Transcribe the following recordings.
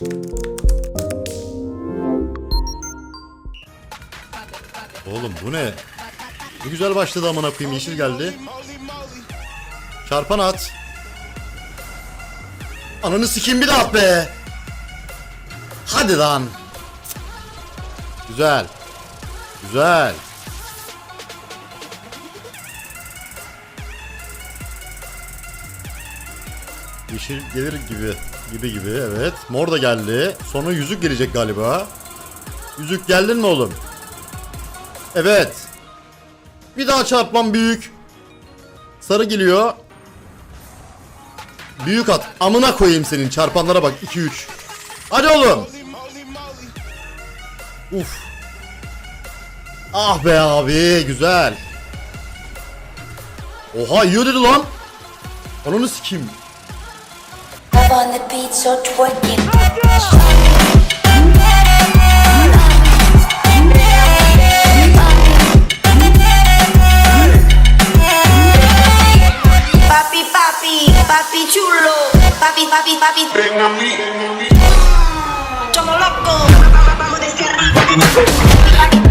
Oğlum bu ne? Ne güzel başladı amına koyayım yeşil geldi. Çarpan at. Ananı sikeyim bir daha at be. Hadi lan. Güzel. Güzel. Yeşil gelir gibi. Gibi gibi evet. Mor da geldi. Sonra yüzük gelecek galiba. Yüzük geldin mi oğlum? Evet. Bir daha çarpmam büyük. Sarı geliyor. Büyük at. Amına koyayım senin çarpanlara bak 2 3. Hadi oğlum. Uf. Ah be abi güzel. Oha yiyor dedi lan. Onu sikeyim. Up on the beat, so twerking. Papi, papi, papi chulo. Papi, papi, papi. Ven a mí, Somos locos. Vamos desde arriba.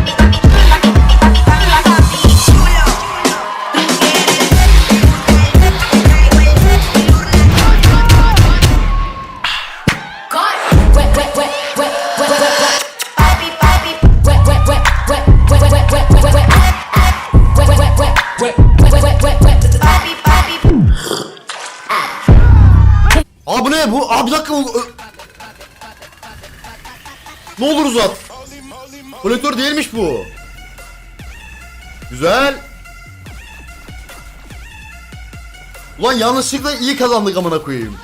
Ne bu? Aa bir dakika bu. Ne olur uzat. Kolektör değilmiş bu. Güzel. Ulan yanlışlıkla iyi kazandık amına koyayım.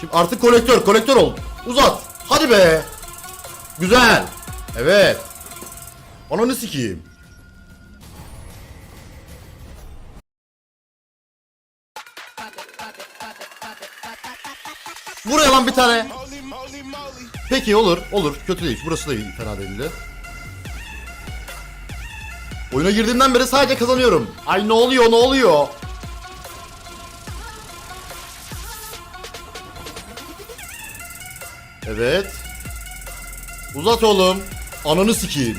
Şimdi artık kolektör, kolektör ol. Uzat. Hadi be. Güzel. Evet. Ananı sikeyim. Buraya lan bir tane. Peki olur, olur. Kötü değil. Burası da iyi, fena değildi. Oyuna girdiğimden beri sadece kazanıyorum. Ay ne oluyor, ne oluyor? Evet. Uzat oğlum. Ananı sikeyim.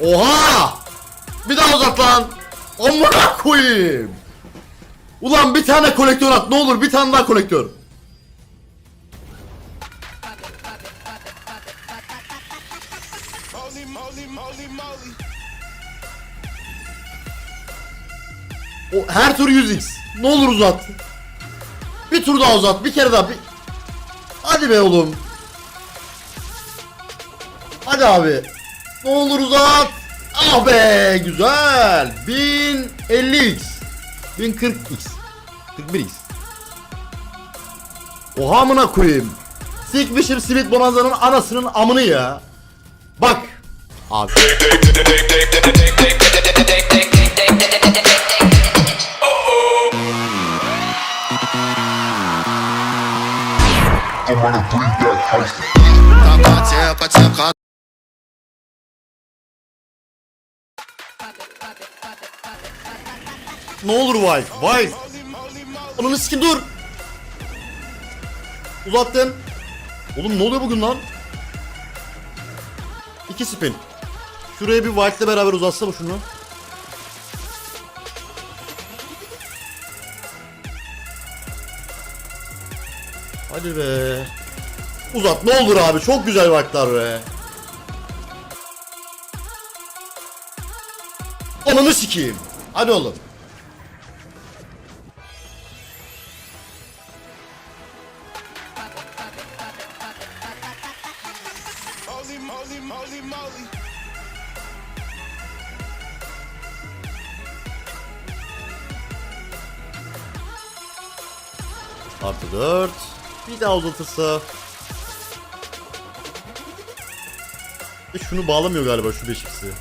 Oha! Bir daha uzat lan. Amına koyayım. Ulan bir tane kolektör at ne olur bir tane daha kolektör. O her tur 100x. Ne olur uzat. Bir tur daha uzat. Bir kere daha. Bir... Hadi be oğlum. Hadi abi. Ne olur uzat. Ah be güzel. 1050x. 1040x. 41x. Oha amına koyayım. Sikmişim Simit Bonanza'nın anasının amını ya. Bak. Abi. I'm gonna bring that house. Ne olur Vice. Vice. Ananı sikim dur. Uzattın. Oğlum ne oluyor bugün lan? İki spin. Şuraya bir White'le beraber uzatsa mı şunu? Hadi be. Uzat ne olur abi çok güzel White'lar be. Ananı sikeyim. Hadi oğlum. Artı 4. Bir daha uzatırsa. E şunu bağlamıyor galiba şu 5x'i.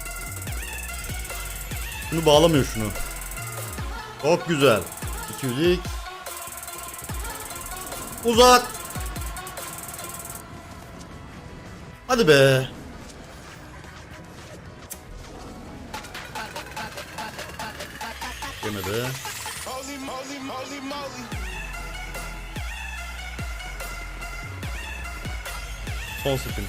Şunu bağlamıyor şunu. Çok güzel. 200x. Uzat. Hadi be. Yemedi. Son spin.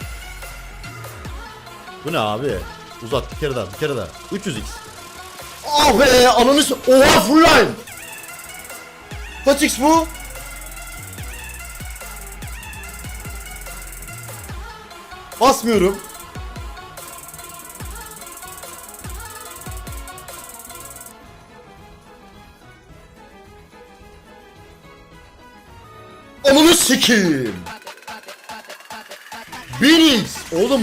Bu ne abi? Uzat bir kere daha bir kere daha. 300x. Ah be ananı Oha full line. Kaç x bu? Basmıyorum. Ananı sikeyim. 1000x. Oğlum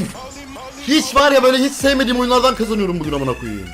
hiç var ya böyle hiç sevmediğim oyunlardan kazanıyorum bugün amına koyayım.